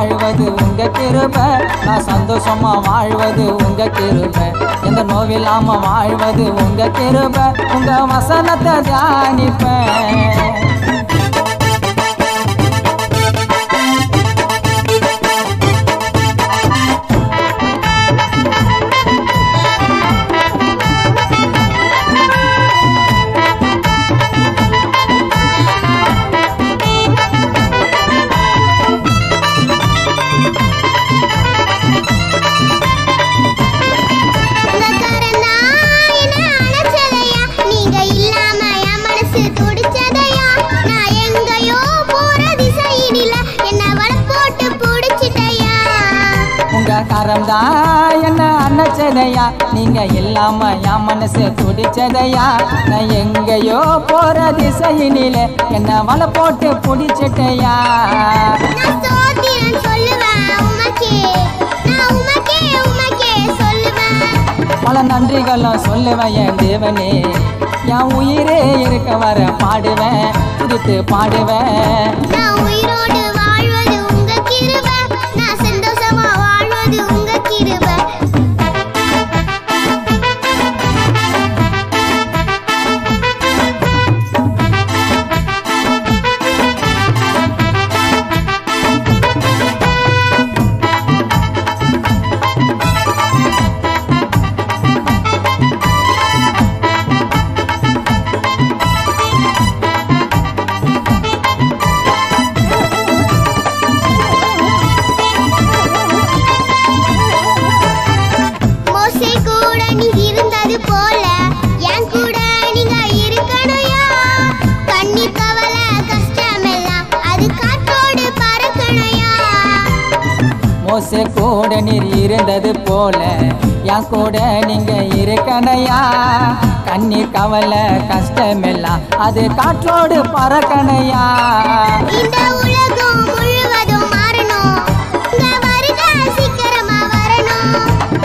வாழ்வது உங்க கிருப. நான் சந்தோஷமா வாழ்வது உங்க கிருப. எந்த நோவில்லாம வாழ்வது உங்க கிருப. உங்க வசனத்தை தியானிப்பேன். கரம் தான் என்ன அன்னச்சதையா நீங்க இல்லாம என் மனசு துடிச்சதையா? நான் எங்கேயோ போற திசையினிலே என்ன வலை போட்டு பிடிச்சிட்டையா. பல நன்றிகளும் சொல்லுவேன் என் தேவனே. என் உயிரே இருக்க வர பாடுவேன் துதித்து பாடுவேன். மோசே கூட நீர் இருந்தது போல. என் கூட நீங்க இருக்கணையா? கண்ணீர் கவலை கஷ்டமெல்லாம் அது காற்றோடு பறக்கணையா?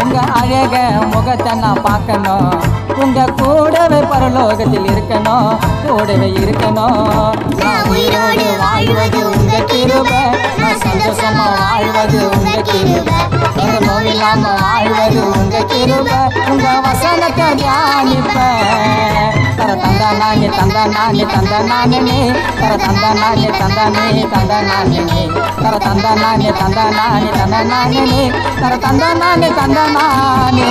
உங்க அழக முகத்தை நான் பார்க்கணும். உங்க கூடவே பரலோகத்தில் இருக்கணும். கூடவே இருக்கணும். நான் உயிரோடு வாழ்வது உங்க நான் சந்தோஷமா வாழ்வது உங்க கிருபை எந்த நோயில்லாம வாழ்வது உங்க கிருபை உங்க வசனத்தை தியானிப்பேன் தர தந்தா நானே தந்தா நானே தந்தா நானே நீ தர தந்தா நானே தந்தா நானே தந்தா நானே நீ தர தந்தா நானே தந்தா நானே தந்தா நானே நீ தர தந்தா நானே தந்தா நானே